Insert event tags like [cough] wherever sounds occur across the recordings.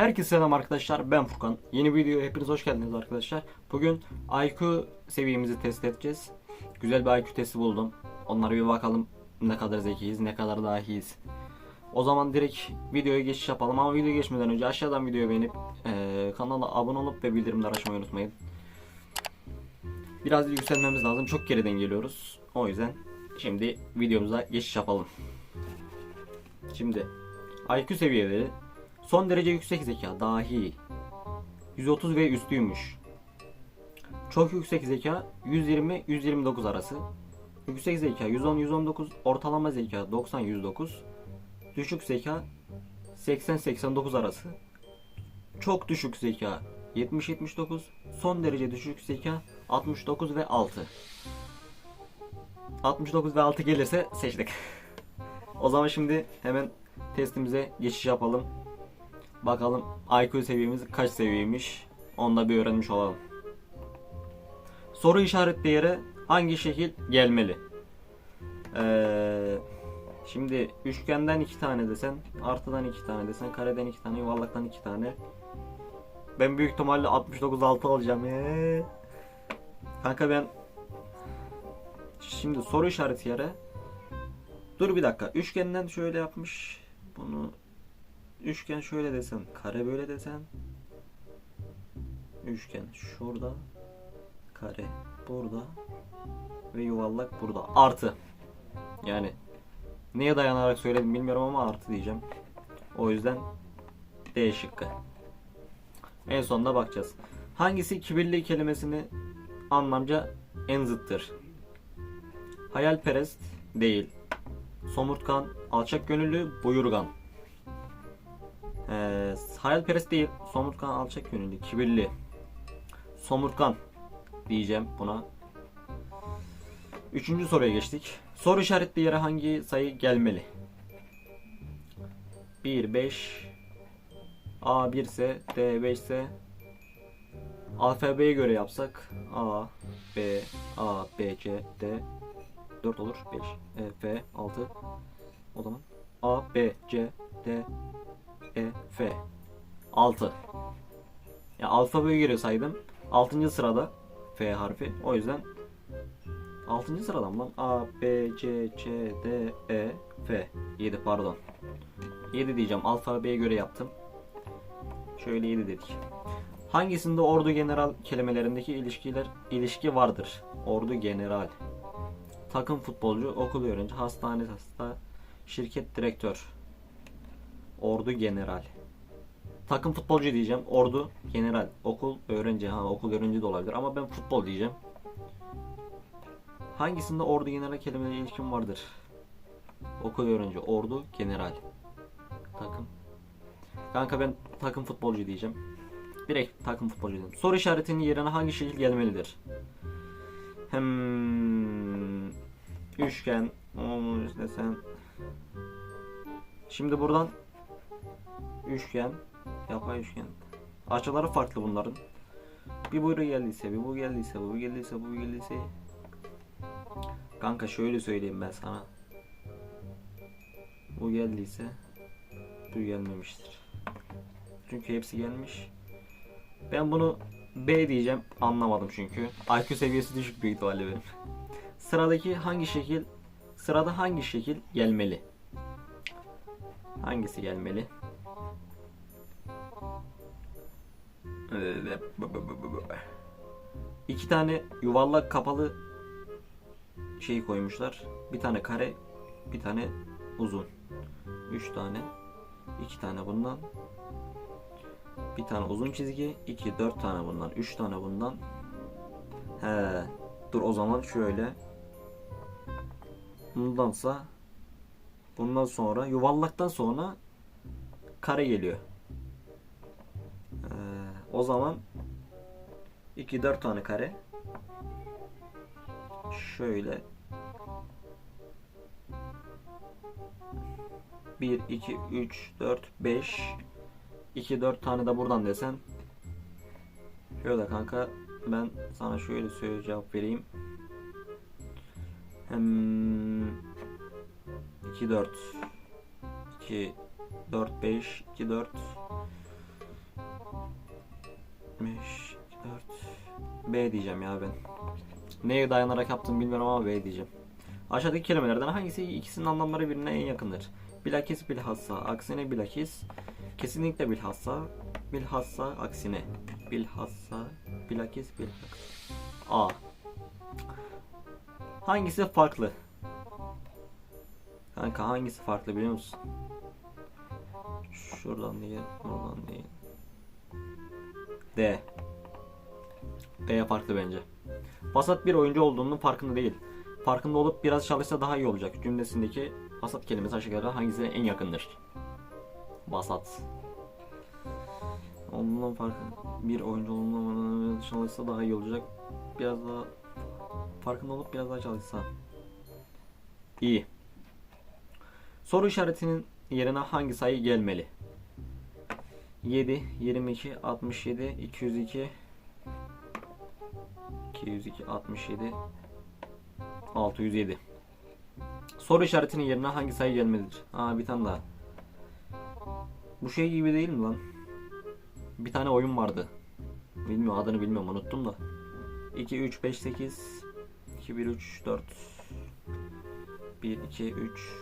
Herkese selam arkadaşlar ben Furkan. Yeni videoya hepiniz hoş geldiniz arkadaşlar. Bugün IQ seviyemizi test edeceğiz. Güzel bir IQ testi buldum. Onlara bir bakalım ne kadar zekiyiz, ne kadar dahiyiz. O zaman direkt videoya geçiş yapalım ama videoya geçmeden önce aşağıdan videoyu beğenip eee, kanala abone olup ve bildirimleri açmayı unutmayın. Biraz yükselmemiz lazım. Çok geriden geliyoruz. O yüzden şimdi videomuza geçiş yapalım. Şimdi IQ seviyeleri son derece yüksek zeka dahi 130 ve üstüymüş. Çok yüksek zeka 120-129 arası. Yüksek zeka 110-119, ortalama zeka 90-109, düşük zeka 80-89 arası. Çok düşük zeka 70-79, son derece düşük zeka 69 ve 6. 69 ve 6 gelirse seçtik. [laughs] o zaman şimdi hemen testimize geçiş yapalım. Bakalım IQ seviyemiz kaç seviyeymiş. Onu da bir öğrenmiş olalım. Soru işaretli yere hangi şekil gelmeli? Ee, şimdi üçgenden iki tane desen, artıdan iki tane desen, kareden iki tane, yuvarlaktan iki tane. Ben büyük ihtimalle 69 6 alacağım. Ee. Kanka ben şimdi soru işareti yere Dur bir dakika. Üçgenden şöyle yapmış. Bunu üçgen şöyle desen, kare böyle desen. Üçgen şurada, kare burada ve yuvarlak burada. Artı. Yani neye dayanarak söyledim bilmiyorum ama artı diyeceğim. O yüzden D şıkkı. En sonunda bakacağız. Hangisi kibirli kelimesini anlamca en zıttır? Hayalperest değil. Somurtkan, alçak gönüllü, buyurgan. Ee, hayalperest değil, somurtkan, alçak gönüllü, kibirli. Somurtkan diyeceğim buna. Üçüncü soruya geçtik. Soru işaretli yere hangi sayı gelmeli? 1, 5, A 1 ise, D 5 ise alfabeye göre yapsak A, B, A, B, C, D 4 olur. 5, E, F, 6. O zaman A, B, C, D, E, F. 6. Ya alfabeye göre saydım. 6. sırada F harfi. O yüzden 6. sıradan lan. A, B, C, C, D, E, F. 7 pardon. 7 diyeceğim. Alfabeye göre yaptım. Şöyle 7 dedik. Hangisinde ordu general kelimelerindeki ilişkiler ilişki vardır? Ordu general takım futbolcu, okul öğrenci, hastane hasta, şirket direktör, ordu general. Takım futbolcu diyeceğim, ordu general, okul öğrenci, ha okul öğrenci de olabilir ama ben futbol diyeceğim. Hangisinde ordu general kelimeleri ilişkin vardır? Okul öğrenci, ordu general. Takım. Kanka ben takım futbolcu diyeceğim. Direkt takım futbolcu diyeceğim. Soru işaretinin yerine hangi şekil gelmelidir? Hem üçgen olmuş desen. Şimdi buradan üçgen, yapay üçgen. Açıları farklı bunların. Bir buraya geldiyse, bir bu geldiyse, bu geldiyse, bu geldiyse. Kanka şöyle söyleyeyim ben sana. Bu geldiyse bu gelmemiştir. Çünkü hepsi gelmiş. Ben bunu B diyeceğim. Anlamadım çünkü. IQ seviyesi düşük büyük ihtimalle benim. [laughs] Sıradaki hangi şekil sırada hangi şekil gelmeli? Hangisi gelmeli? İki tane yuvarlak kapalı şey koymuşlar. Bir tane kare, bir tane uzun. Üç tane. iki tane bundan. Bir tane uzun çizgi, 2 4 tane bundan, 3 tane bundan. He. Dur o zaman şöyle. Bundansa bundan sonra yuvarlaktan sonra kare geliyor. O zaman 2 4 tane kare. Şöyle 1 2 3 4 5 2 4 tane de buradan desen. Şöyle kanka ben sana şöyle söyle cevap vereyim. Hem 2 4 2 4 5 2 4 5, 4. B diyeceğim ya ben. Neye dayanarak yaptım bilmiyorum ama B diyeceğim. Aşağıdaki kelimelerden hangisi ikisinin anlamları birbirine en yakındır? Bilakis bilhassa, aksine bilakis, kesinlikle bilhassa, bilhassa aksine, bilhassa, bilakis bilhassa. A. Hangisi farklı? Kanka hangisi farklı biliyor musun? Şuradan değil, oradan değil. D. D farklı bence. Vasat bir oyuncu olduğunun farkında değil. Farkında olup biraz çalışsa daha iyi olacak. Cümlesindeki vasat kelimesi aşağıda hangisine en yakındır? Vasat. Ondan farkında bir oyuncu olduğundan çalışsa daha iyi olacak. Biraz daha farkında olup biraz daha çalışsa. İyi. Soru işaretinin yerine hangi sayı gelmeli? 7, 22, 67, 202, 202, 67, 607. Soru işaretinin yerine hangi sayı gelmelidir? Aa bir tane daha. Bu şey gibi değil mi lan? Bir tane oyun vardı. Bilmiyorum adını bilmiyorum unuttum da. 2, 3, 5, 8, 2, 1, 3, 4, 1, 2, 3.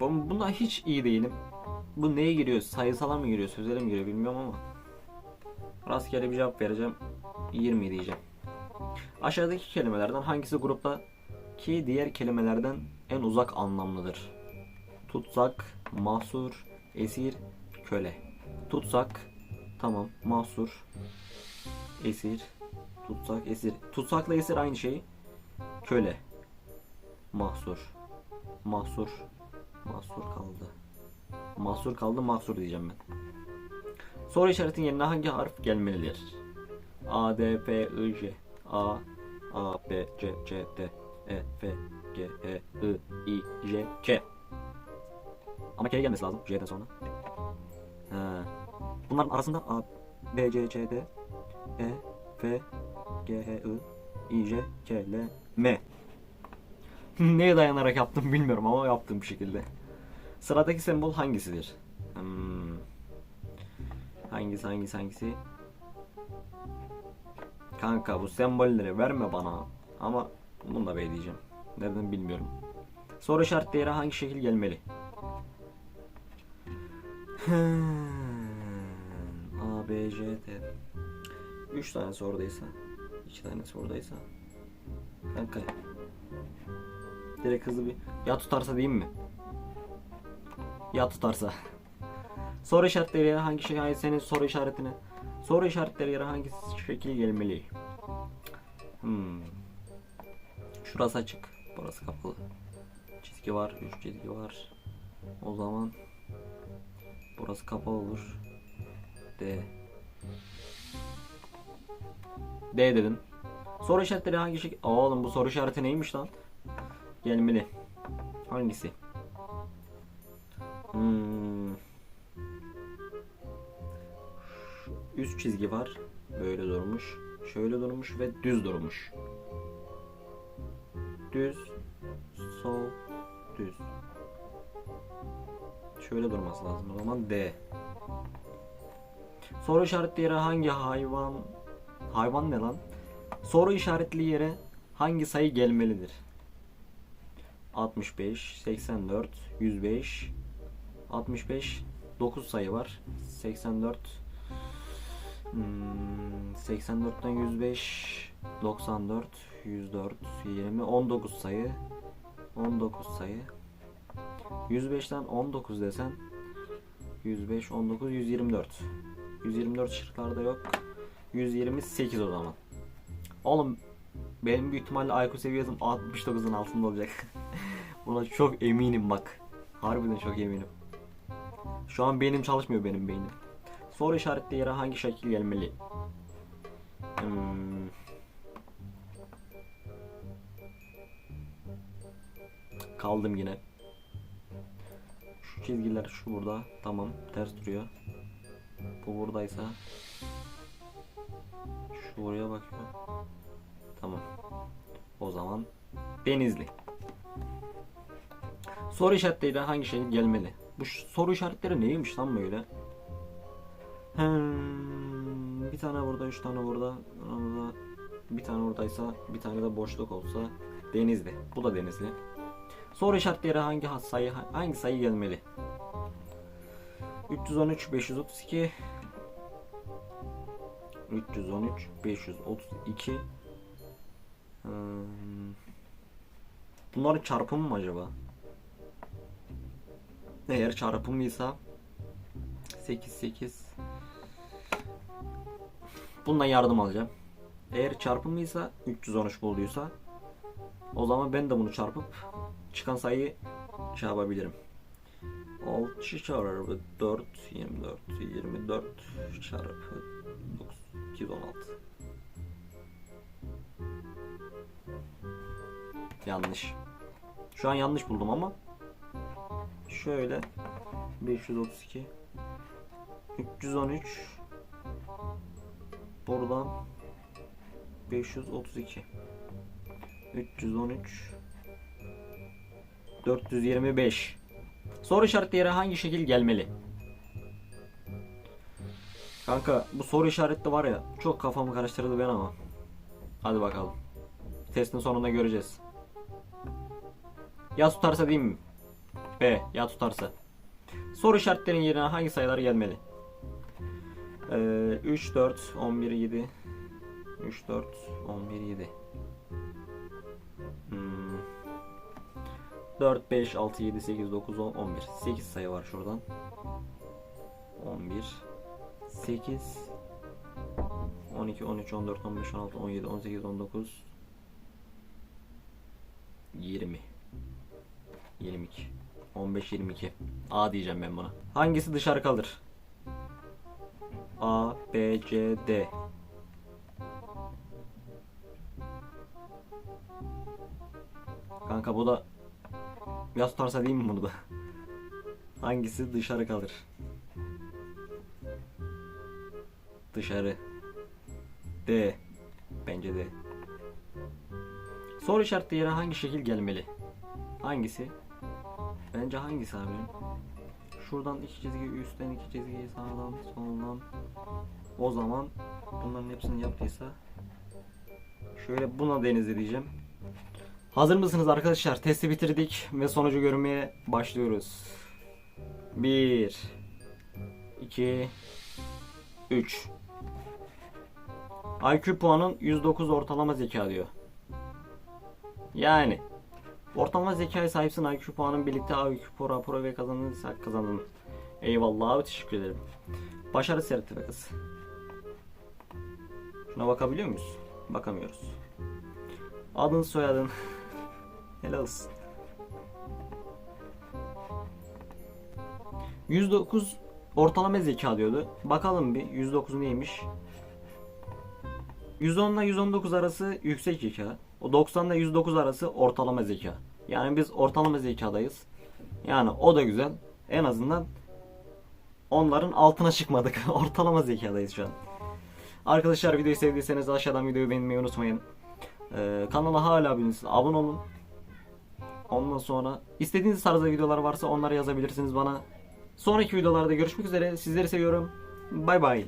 Ben bunda hiç iyi değilim. Bu neye giriyor? Sayısala mı giriyor? Sözele mi giriyor bilmiyorum ama. Rastgele bir cevap vereceğim. 20 diyeceğim. Aşağıdaki kelimelerden hangisi grupta ki diğer kelimelerden en uzak anlamlıdır? Tutsak, mahsur, esir, köle. Tutsak, tamam, mahsur, esir, tutsak, esir. Tutsakla esir aynı şey. Köle, mahsur, mahsur, mahsur kaldı. Mahsur kaldı, mahsur diyeceğim ben. Soru işaretin yerine hangi harf gelmelidir? A, D, P, I, J. A, A, B, C, C, D, E, F, G, E, I, I, J, K. Ama K gelmesi lazım J'den sonra. He. Bunların arasında A, B, C, C, D, E, F, G, H, I, I, J, K, L, M. [laughs] Neye dayanarak yaptım bilmiyorum ama yaptım bir şekilde. Sıradaki sembol hangisidir? Hmm. Hangisi hangisi hangisi? Kanka bu sembolleri verme bana. Ama bunu da B diyeceğim. Neden bilmiyorum. Soru işaretleri hangi şekil gelmeli? A, B, C, D. 3 tane sorudaysa, 2 tane sorudaysa. Kanka. Direkt hızlı bir ya tutarsa diyeyim mi? Ya tutarsa. Soru işaretleri yere hangi şey hayır senin soru işaretine soru işaretleri yere hangi şekil gelmeli? Hmm. Şurası açık. Burası kapalı. Çizgi var. Üç çizgi var. O zaman burası kapalı olur. D. D dedim. Soru işaretleri hangi şekil? Oğlum bu soru işareti neymiş lan? Gelmeli. Hangisi? Hmm. Üst çizgi var. Böyle durmuş. Şöyle durmuş ve düz durmuş. Düz, sol, düz. Şöyle durması lazım. O zaman D. Soru işaretli yere hangi hayvan hayvan ne lan? Soru işaretli yere hangi sayı gelmelidir? 65, 84, 105, 65, 9 sayı var. 84, hmm, 84'ten 105, 94, 104, 20, 19 sayı. 19 sayı. 105'ten 19 desen 105, 19, 124. 124 şıklarda yok. 128 o zaman. Oğlum benim büyük ihtimalle IQ seviyem 69'un altında olacak. [laughs] Buna çok eminim bak. Harbiden çok eminim. Şu an beynim çalışmıyor benim beynim. Soru işaretli yere hangi şekil gelmeli? Hmm. Kaldım yine. Şu çizgiler şu burada. Tamam ters duruyor. Bu buradaysa şu buraya bakıyor. Tamam. O zaman Denizli. Soru işaretleriyle hangi şey gelmeli? Bu soru işaretleri neymiş lan böyle? Hmm, bir tane burada, üç tane burada. Burada bir tane oradaysa bir tane de boşluk olsa Denizli. Bu da Denizli. Soru işaretleri hangi sayı hangi sayı gelmeli? 313 532 313 532 Hmm, Bunların çarpımı mı acaba? Eğer çarpımıysa 8 8 Bundan yardım alacağım. Eğer çarpımıysa 313 bulduysa o zaman ben de bunu çarpıp çıkan sayıyı şey yapabilirim. 6 çarpı 4 24 24 çarpı 9 216 Yanlış. Şu an yanlış buldum ama şöyle 532 313 buradan 532 313 425 Soru işaretleri hangi şekil gelmeli? Kanka bu soru işaretli var ya çok kafamı karıştırdı ben ama. Hadi bakalım. Testin sonunda göreceğiz. Ya tutarsa diyeyim mi? B. Ya tutarsa. Soru işaretlerinin yerine hangi sayılar gelmeli? Ee, 3, 4, 11, 7 3, 4, 11, 7 hmm. 4, 5, 6, 7, 8, 9, 10, 11 8 sayı var şuradan 11 8 12, 13, 14, 15, 16, 17, 18, 19 20 22 15, 22 A diyeceğim ben buna Hangisi dışarı kalır? A, B, C, D Kanka bu da Yaz tutarsa değil mi bunu da? [laughs] Hangisi dışarı kalır? Dışarı. D. Bence D. Soru işaretli yere hangi şekil gelmeli? Hangisi? Bence hangisi abi? Şuradan iki çizgi üstten iki çizgi sağdan soldan. O zaman bunların hepsini yaptıysa şöyle buna denizli diyeceğim. Hazır mısınız arkadaşlar? Testi bitirdik ve sonucu görmeye başlıyoruz. 1 2 3 IQ puanın 109 ortalama zeka diyor. Yani ortalama zekaya sahipsin IQ puanın birlikte IQ pro raporo ve kazanırsak kazandın. Eyvallah abi teşekkür ederim. Başarı sertifikası. Şuna bakabiliyor muyuz? Bakamıyoruz. Adın soyadın. [laughs] Helal olsun. 109 ortalama zeka diyordu. Bakalım bir 109 neymiş? 110 ile 119 arası yüksek zeka. O 90 ile 109 arası ortalama zeka. Yani biz ortalama zekadayız. Yani o da güzel. En azından onların altına çıkmadık. [laughs] ortalama zekadayız şu an. Arkadaşlar videoyu sevdiyseniz aşağıdan videoyu beğenmeyi unutmayın. Ee, kanala hala abone abone olun. Ondan sonra istediğiniz tarzda videolar varsa onları yazabilirsiniz bana. Sonraki videolarda görüşmek üzere. Sizleri seviyorum. Bay bay.